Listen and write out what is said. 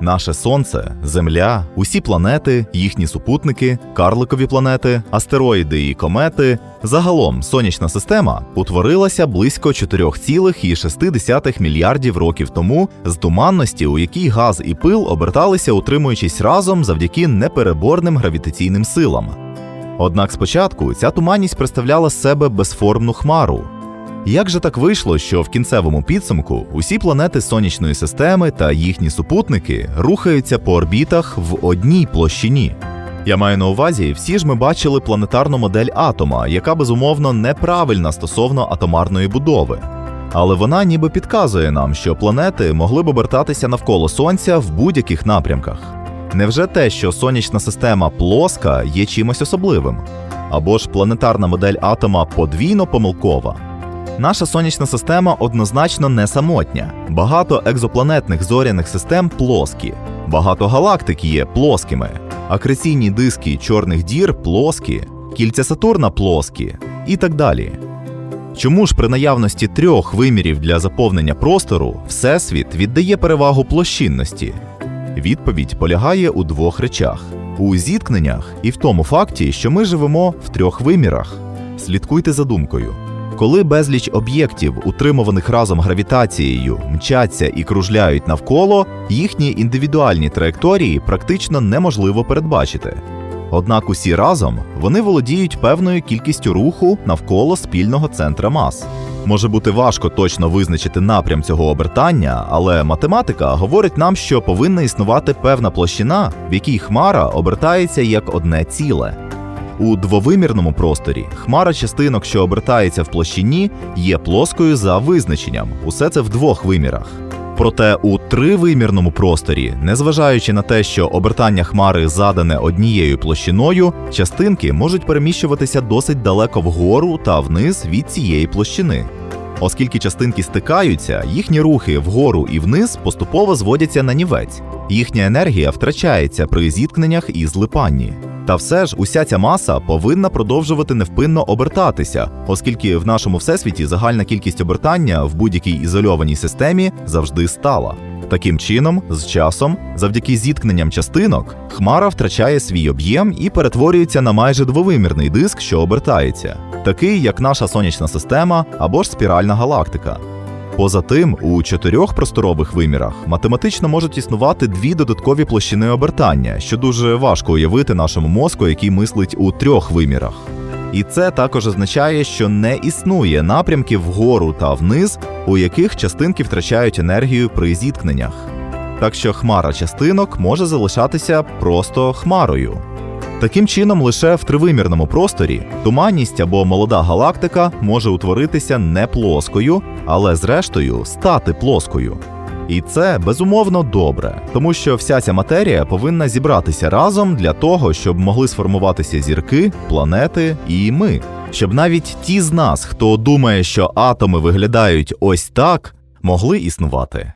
Наше сонце, Земля, усі планети, їхні супутники, карликові планети, астероїди і комети. Загалом сонячна система утворилася близько 4,6 мільярдів років тому з туманності, у якій газ і пил оберталися, утримуючись разом завдяки непереборним гравітаційним силам. Однак спочатку ця туманність представляла себе безформну хмару. Як же так вийшло, що в кінцевому підсумку усі планети сонячної системи та їхні супутники рухаються по орбітах в одній площині? Я маю на увазі, всі ж ми бачили планетарну модель атома, яка безумовно неправильна стосовно атомарної будови. Але вона ніби підказує нам, що планети могли б обертатися навколо Сонця в будь-яких напрямках. Невже те, що сонячна система плоска, є чимось особливим? Або ж планетарна модель атома подвійно помилкова? Наша сонячна система однозначно не самотня. Багато екзопланетних зоряних систем плоскі, багато галактик є плоскими, акреційні диски чорних дір плоскі, кільця Сатурна плоскі і так далі. Чому ж при наявності трьох вимірів для заповнення простору Всесвіт віддає перевагу площинності? Відповідь полягає у двох речах: у зіткненнях і в тому факті, що ми живемо в трьох вимірах. Слідкуйте за думкою. Коли безліч об'єктів, утримуваних разом гравітацією, мчаться і кружляють навколо, їхні індивідуальні траєкторії практично неможливо передбачити. Однак усі разом вони володіють певною кількістю руху навколо спільного центра мас. Може бути важко точно визначити напрям цього обертання, але математика говорить нам, що повинна існувати певна площина, в якій хмара обертається як одне ціле. У двовимірному просторі хмара частинок, що обертається в площині, є плоскою за визначенням. Усе це в двох вимірах. Проте у тривимірному просторі, незважаючи на те, що обертання хмари задане однією площиною, частинки можуть переміщуватися досить далеко вгору та вниз від цієї площини. Оскільки частинки стикаються, їхні рухи вгору і вниз поступово зводяться на нівець. Їхня енергія втрачається при зіткненнях і злипанні. Та все ж уся ця маса повинна продовжувати невпинно обертатися, оскільки в нашому всесвіті загальна кількість обертання в будь-якій ізольованій системі завжди стала. Таким чином, з часом, завдяки зіткненням частинок, хмара втрачає свій об'єм і перетворюється на майже двовимірний диск, що обертається, такий як наша сонячна система або ж спіральна галактика. Поза тим, у чотирьох просторових вимірах математично можуть існувати дві додаткові площини обертання, що дуже важко уявити нашому мозку, який мислить у трьох вимірах. І це також означає, що не існує напрямків вгору та вниз, у яких частинки втрачають енергію при зіткненнях. Так що хмара частинок може залишатися просто хмарою. Таким чином, лише в тривимірному просторі туманність або молода галактика може утворитися не плоскою, але зрештою стати плоскою. І це безумовно добре, тому що вся ця матерія повинна зібратися разом для того, щоб могли сформуватися зірки, планети і ми. Щоб навіть ті з нас, хто думає, що атоми виглядають ось так, могли існувати.